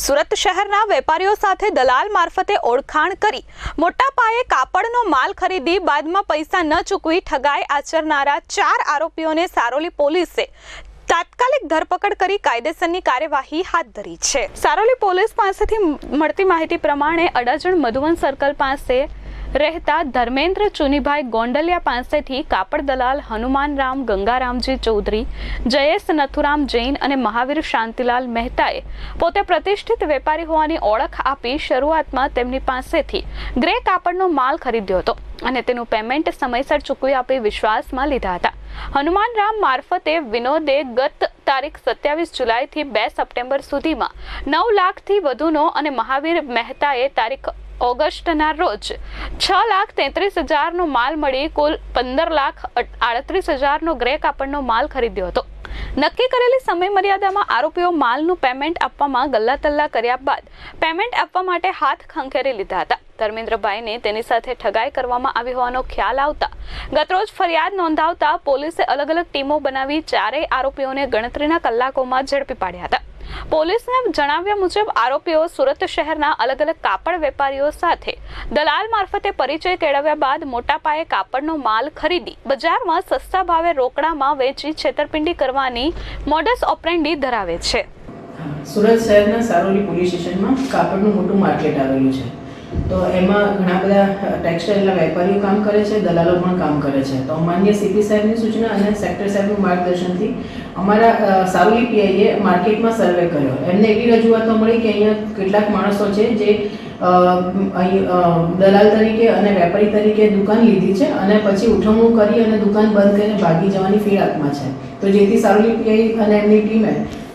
સુરત શહેરના વેપારીઓ સાથે દલાલ મારફતે ઓળખાણ કરી. મોટા પાયે કાપડનો માલ ખરીદી બાદમાં પૈસા ન ચૂકવી ઠગાઈ આચરનારા ચાર આરોપીઓને સારોલી પોલીસે તાત્કાલિક ધરપકડ કરી કાયદેસરની કાર્યવાહી હાથ ધરી છે. સારોલી પોલીસ પાસેથી મળતી માહિતી પ્રમાણે અડાજણ મધુવન સર્કલ પાસે રહેતા ધર્મેન્દ્ર ચુનીભાઈ ગોંડલિયા પાસેથી કાપડ દલાલ હનુમાનરામ ગંગારામજી ચૌધરી, જયેશ નથુરામ જૈન અને મહાવીર શાંતિલાલ મહેતાએ પોતે પ્રતિષ્ઠિત વેપારી હોવાની ઓળખ આપી શરૂઆતમાં તેમની પાસેથી ગ્રે કાપડનો માલ ખરીદ્યો હતો અને તેનું પેમેન્ટ સમયસર ચૂકવી આપી વિશ્વાસમાં લીધા હતા. હનુમાન રામ મારફતે વિનોદે ગત તારીખ સત્યાવીસ જુલાઈથી બે સપ્ટેમ્બર સુધીમાં નવ લાખથી વધુનો અને મહાવીર મહેતાએ તારીખ ઓગસ્ટના રોજ છ લાખ તેત્રીસ હજારનો માલ મળી, કુલ પંદર લાખ આડત્રીસ હજારનો ગ્રે કાપડનો માલ ખરીદ્યો હતો. નક્કી કરેલી સમય મર્યાદામાં આરોપીઓ માલનું પેમેન્ટ આપવામાં ગલ્લા તલ્લા કર્યા બાદ પેમેન્ટ આપવા માટે હાથ ખંખેરી લીધા હતા. ધર્મેન્દ્રભાઈને તેની સાથે ઠગાઈ કરવામાં આવી હોવાનો ખ્યાલ આવતા, ગતરોજ ફરિયાદ નોંધાવતા પોલીસે અલગ અલગ ટીમો બનાવી ચારેય આરોપીઓને ગણતરીના કલાકોમાં ઝડપી પાડ્યા હતા. પોલીસના જણાવ્યા મુજબ આરોપીઓ સુરત શહેરના અલગ અલગ કાપડ વેપારીઓ સાથે દલાલ મારફતે પરિચય કેળવ્યા બાદ મોટા પાયે કાપડનો માલ ખરીદી બજારમાં સસ્તા ભાવે રોકડામાં વેચી છેતરપિંડી કરવાની મોડસ ઓપરેન્ડી ધરાવે છે. સુરત શહેરના સારોલી પોલીસ સ્ટેશનમાં કાપડનું મોટું માર્કેટ આવેલું છે. તો એમાં ઘણા બધા ટેક્સટાઇલના વેપારીઓ કામ કરે છે, દલાલો પણ કામ કરે છે. તો માન્ય સીપી સાહેબની સૂચના અને સેક્ટર સાહેબનું માર્ગદર્શનથી અમારા સાવલી પીઆઈએ માર્કેટમાં સર્વે કર્યો. એમને એવી રજૂઆતો મળી કે અહીંયા કેટલાક માણસો છે જે દલાલ તરીકે અને વેપારી તરીકે દુકાન લીધી છે અને પછી ઉઠવણું કરી અને દુકાન બંધ કરીને ભાગી જવાની ફિરાકમાં છે. તો જેથી સાવલી પીઆઈ અને એમની ટીમે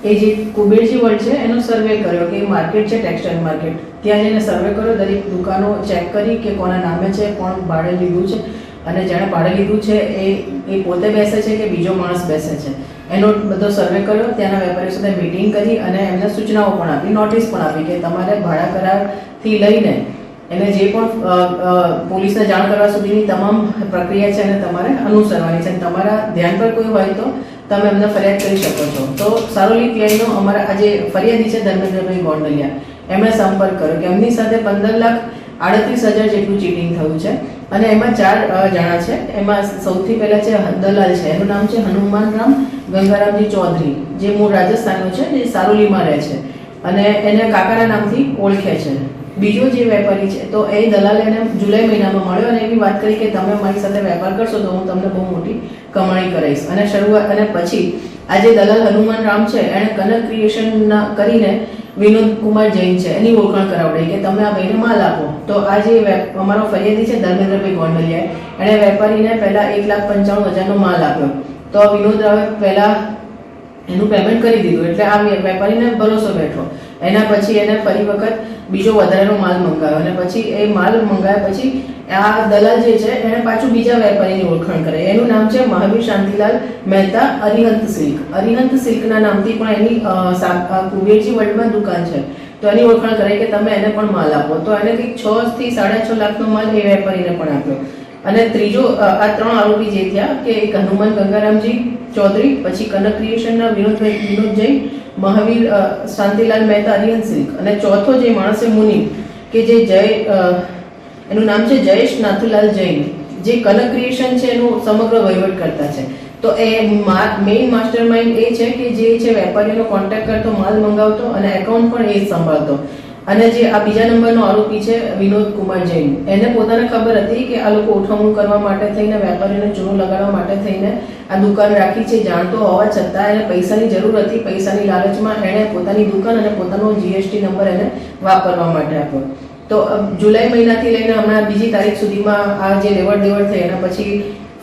એ જે કુબેરજી વર્લ્ડ છે, એનો સર્વે કર્યો કે માર્કેટ છે ટેક્સટાઇલ માર્કેટ ત્યાં જઈને સર્વે કર્યો, દરેક દુકાનો ચેક કરી કે કોના નામે છે, કોણ ભાડે લીધું છે, અને જેણે ભાડે લીધું છે, એ એ પોતે બેસે છે કે બીજો માણસ બેસે છે. એનો બધો સર્વે કર્યો, ત્યાંના વેપારીઓ સાથે મિટિંગ કરી અને એમને સૂચનાઓ પણ આપી નોટિસ પણ આપી કે તમારે ભાડા કરારથી લઈને એને જે પણ પોલીસને જાણ કરવા સુધીની તમામ પ્રક્રિયા છે એને તમારે અનુસરવાની છે. તમારા ધ્યાન પર કોઈ હોય તો તમે એમને ફરિયાદ કરી શકો છો. તો સારોલી પીઆઈનો અમારા આજે ફરિયાદી છે ધર્મેન્દ્રભાઈ ગોંડલિયા. એમણે સંપર્ક કર્યો કે એમની સાથે પંદર લાખ આડત્રીસ હજાર જેટલું ચીટિંગ થયું છે. અને એમાં ચાર જણા છે. એમાં સૌથી પહેલા છે દલાલ છે. એનું નામ છે હનુમાન રામ ગંગારામજી ચૌધરી, જે મૂળ રાજસ્થાનનો છે જે સારોલીમાં રહે છે. અને એને કાકાના નામથી ઓળખે છે. બીજો જે વેપારી છે, તો એ દલાલ એને જુલાઈ મહિનામાં મળ્યો અને એવી વાત કરી કે તમે મારી સાથે વેપાર કરશો તો હું તમને બહુ મોટી કમાણી કરાવીશ. અને શરૂઆત અને પછી આ જે દલાલ હનુમાન રામ છે, એણે કનક ક્રિએશન કરીને વિનોદ કુમાર જૈન છે, એની ઓળખાણ કરાવડાવી કે તમે આ ભાઈને માલ આપો. તો આ જે અમારો ફરિયાદી છે ધર્મેન્દ્રભાઈ ગોંડલિયાએ, એણે વેપારીને પહેલા એક લાખ પંચાણું હજારનો માલ આપ્યો. તો વિનોદ રાવે પહેલા એનું પેમેન્ટ કરી દીધું. એટલે આ વેપારીને ભરોસો બેઠો. એના પછી એને ફરી વખત બીજો વધારેનો માલ મંગાવ્યો. અને પછી એ માલ મંગાવ્યા પછી આ દલાલ જે છે એણે પાછું બીજા વેપારીની ઓળખાણ કરે. એનું નામ છે મહાવીર શાંતિલાલ મહેતા અરિહંત સિલ્ક. અરિહંત સિલ્કના નામથી પણ એની કુબેરજી વર્લ્ડમાં દુકાન છે. તો એની ઓળખાણ કરે કે તમે એને પણ માલ આપો. તો એને કંઈક છ થી સાડા છ લાખનો માલ એ વેપારીને પણ આપ્યો. અને ત્રીજો આ ત્રણ આરોપી જે થયા, કે એક હનુમાન ગંગારામજી ચૌધરી, પછી કનક ક્રિએશનના વિનોદભાઈ વિનોદ જૈન મહાવીર શાંતિલાલ મહેતા અરિયન સિલ્ક અને ચોથો જે માણસ છે મુનિમ કે જે જય એનું નામ છે જયેશ નાથુલાલ જૈન, જે કનક ક્રિએશન છે એનું સમગ્ર વહીવટ કરતા છે. તો એ મેઇન માસ્ટર માઇન્ડ એ છે કે જે છે વેપારીનો કોન્ટેક્ટ કરતો, માલ મંગાવતો અને એકાઉન્ટ પણ એ સંભાળતો. અને જે આ બીજા નંબરનો આરોપી છે, વિનોદ કુમાર જૈન. એને પોતાને ખબર હતી કે આ લોકો ઉઠવણું કરવા માટે થઈને, વેપારીને ચૂનો લગાડવા માટે થઈને આ દુકાન રાખી છે, જાણતો હોવા છતાં એને પૈસાની જરૂર હતી, પૈસાની લાલચમાં એણે પોતાની દુકાન અને પોતાનો જીએસટી નંબર એને વાપરવા માટે આપ્યો. તો જુલાઈ મહિનાથી લઈને હમણાં બીજી તારીખ સુધીમાં આ જે લેવડ દેવડ થઈ એના પછી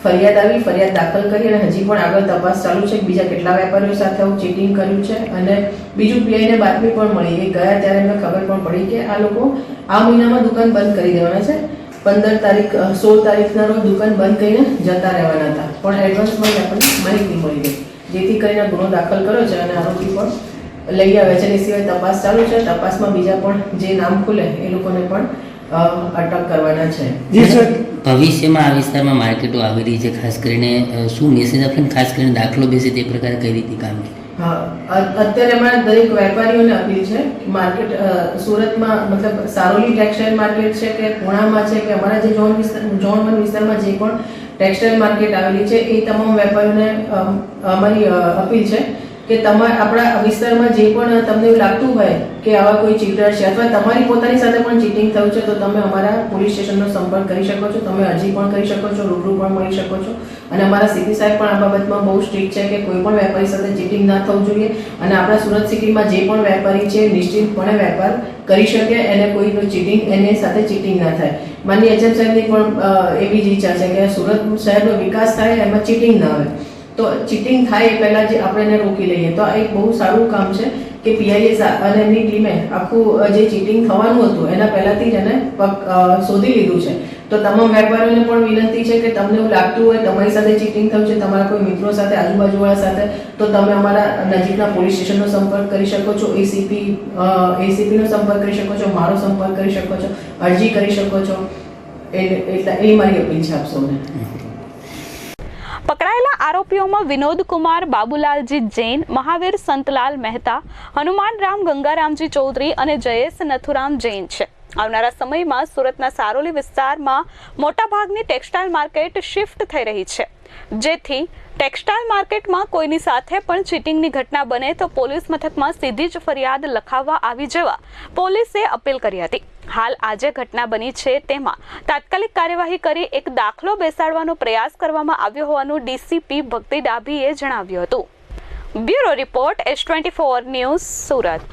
ફરિયાદ આવી, ફરિયાદ દાખલ કરી અને હજી પણ આગળ તપાસ ચાલુ છે કે બીજા કેટલા વેપારીઓ સાથે આવું ચીટિંગ કર્યું છે અને બીજું પીઆઈને બાતમી પણ મળી. એ ગયા ત્યારે એમને ખબર પણ પડી કે આ લોકો આ મહિનામાં દુકાન બંધ કરી દેવાના છે. પંદર તારીખ સોળ તારીખના રોજ દુકાન બંધ કરીને જતા રહેવાના હતા. પણ એડવાન્સમાં આપણને માહિતી મળી ગઈ. જેથી કરીને ગુનો દાખલ કર્યો છે અને આરોપી પણ લઈ આવે છે. એ સિવાય તપાસ ચાલુ છે. તપાસમાં બીજા પણ જે નામ ખુલે, એ લોકોને પણ અટક કરવાના છે. જી સર. ભવિષ્યમાં આ વિસ્તારમાં માર્કેટો આવી રહી છે ખાસ કરીને શું મેસેજ આપે ખાસ કરીને દાખલો બેસે તે પ્રકારે કઈ રીતે કામ અત્યારે અમારા દરેક વેપારીઓને અપીલ છે માર્કેટ સુરતમાં મતલબ સારોલી ટેક્સટાઇલ માર્કેટ છે કે પુણામાં છે કે અમારા જે ઝોન વિસ્તાર ઝોન વન વિસ્તારમાં જે પણ ટેક્સટાઇલ માર્કેટ આવેલી છે એ તમામ વેપારીઓને અમારી અપીલ છે. કે તમારા આપણા વિસ્તારમાં જે પણ તમને એવું લાગતું હોય કે આવા કોઈ ચીટર છે અથવા તમારી પોતાની સાથે પણ ચીટિંગ થયું છે, તો તમે અમારા પોલીસ સ્ટેશનનો સંપર્ક કરી શકો છો. તમે અરજી પણ કરી શકો છો, રૂબરૂ પણ મળી શકો છો. અને અમારા સીપી સાહેબ પણ આ બાબતમાં બહુ સ્ટ્રિક્ટ છે કે કોઈ પણ વેપારી સાથે ચીટિંગ ના થવું જોઈએ અને આપણા સુરત સિટીમાં જે પણ વેપારી છે, નિશ્ચિતપણે વેપાર કરી શકે એને કોઈ ચીટિંગ એની સાથે ચીટિંગ ના થાય. માનની એચએમ સાહેબની પણ એવી જ ઈચ્છા છે કે સુરત શહેરનો વિકાસ થાય, એમાં ચીટિંગ ના આવે તો ચીટિંગ થાય એ પહેલાં જે આપણે એને રોકી લઈએ. તો આ એક બહુ સારું કામ છે કે પીઆઈએસ અને એમની ટીમે આખું જે ચીટિંગ થવાનું હતું, એના પહેલાથી જ એને શોધી લીધું છે. તો તમામ વેપારીઓને પણ વિનંતી છે કે તમને એવું લાગતું હોય, તમારી સાથે ચીટિંગ થયું છે, તમારા કોઈ મિત્રો સાથે, આજુબાજુવાળા સાથે, તો તમે અમારા નજીકના પોલીસ સ્ટેશનનો સંપર્ક કરી શકો છો એસીપી એસીપીનો સંપર્ક કરી શકો છો, મારો સંપર્ક કરી શકો છો, અરજી કરી શકો છો. એટલે એ મારી અપીલ છે આપ સૌને. પકડાયેલા આરોપીઓમાં વિનોદ કુમાર, બાબુલાલજી જૈન, મહાવીર સંતલાલ મહેતા, હનુમાન રામ ગંગારામજી ચૌધરી અને જયેશ નથુરામ જૈન છે. આવનારા સમયમાં સુરતના સારોલી વિસ્તારમાં મોટાભાગની ટેક્સટાઇલ માર્કેટ શિફ્ટ થઈ રહી છે. જેથી ટેક્સટાઇલ માર્કેટમાં કોઈની સાથે પણ ચીટિંગની ઘટના બને તો પોલીસ મથકમાં સીધી જ ફરિયાદ લખાવવા આવી જવા પોલીસે અપીલ કરી હતી. હાલ આજે ઘટના બની છે તેમાં તાત્કાલિક કાર્યવાહી કરી એક દાખલો બેસાડવાનો પ્રયાસ કરવામાં આવ્યો હોવાનું ડીસીપી ભક્તિ ડાભીએ જણાવ્યું હતું. Bureau report S twenty four news Surat.